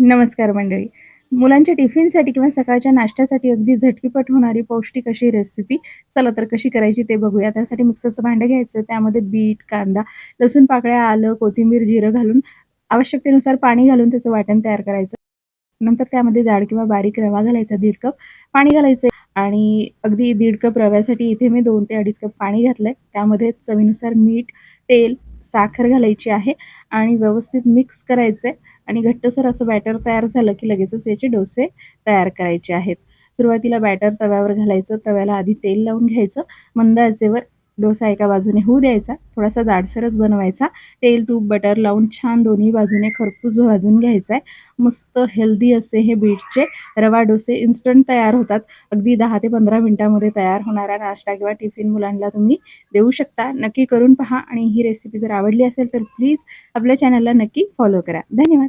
नमस्कार मंडळी. मुलांच्या टिफिनसाठी किंवा सकाळच्या नाश्त्यासाठी अगदी झटकीपट होणारी पौष्टिक अशी रेसिपी चला तर कशी करायची ते बघूया. त्यासाठी मिक्सरचं भांडं घ्यायचं त्यामध्ये बीट कांदा लसूण पाकळ्या आलं कोथिंबीर जिरं घालून आवश्यकतेनुसार पाणी घालून त्याचं वाटण तयार करायचं. नंतर त्यामध्ये जाड किंवा बारीक रवा घालायचा दीड कप पाणी घालायचं आणि अगदी दीड कप रव्यासाठी इथे मी दोन ते अडीच कप पाणी घातलंय. त्यामध्ये चवीनुसार मीठ तेल साखर घालायची आहे आणि व्यवस्थित मिक्स करायचं आहे आणि घट्टसर असं बॅटर तयार झालं की लगेचच याचे डोसे तयार करायचे आहेत. सुरुवातीला बॅटर तव्यावर घालायचं. तव्याला आधी तेल लावून घ्यायचं. मंद आचेवर डोसा एका बाजूने होऊ द्यायचा थोडासा जाडसरच बनवायचा. तेल तूप बटर लावून छान दोन्ही बाजूने खरपूस भाजून घ्यायचा आहे मस्त हेल्दी असे हे बीटचे रवा डोसे इन्स्टंट तयार होतात. अगदी दहा ते पंधरा मिनटामध्ये तयार होणारा नाश्ता किंवा टिफिन मुलांना तुम्ही देऊ शकता. नक्की करून पहा आणि ही रेसिपी जर आवडली असेल तर प्लीज आपल्या चॅनलला नक्की फॉलो करा. धन्यवाद!